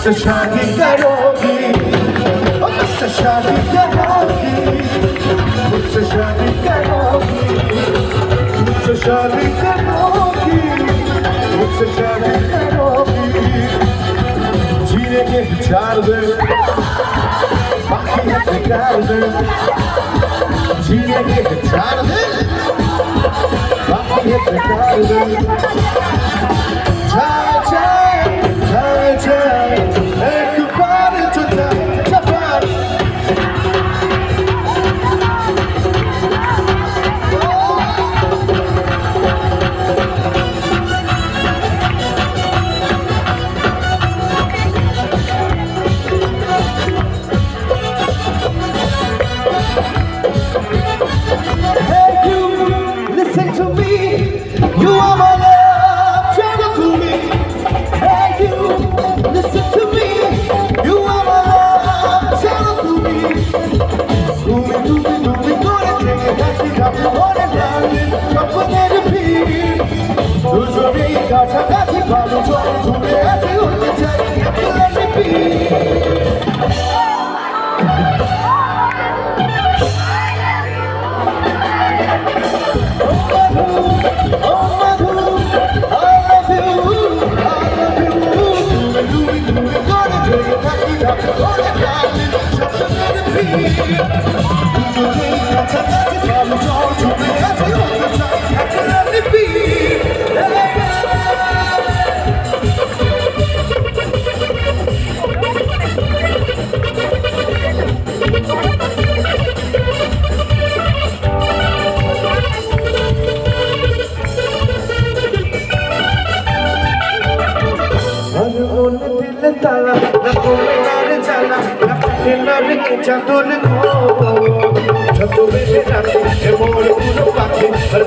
मुझसे शादी करोगी ओ मुझसे शादी करोगी मुझसे शादी करोगी मुझसे शादी करोगी मुझसे शादी करोगी जीने के चार दिन बाकी है बेकार दिन जीने के चार दिन बाकी है बेकार comer. তালা, না কমে না রে জ্বালা, না কাটে না রেখে চাদর ঘর যত বেশি এ মোর পুরো পাখি, আর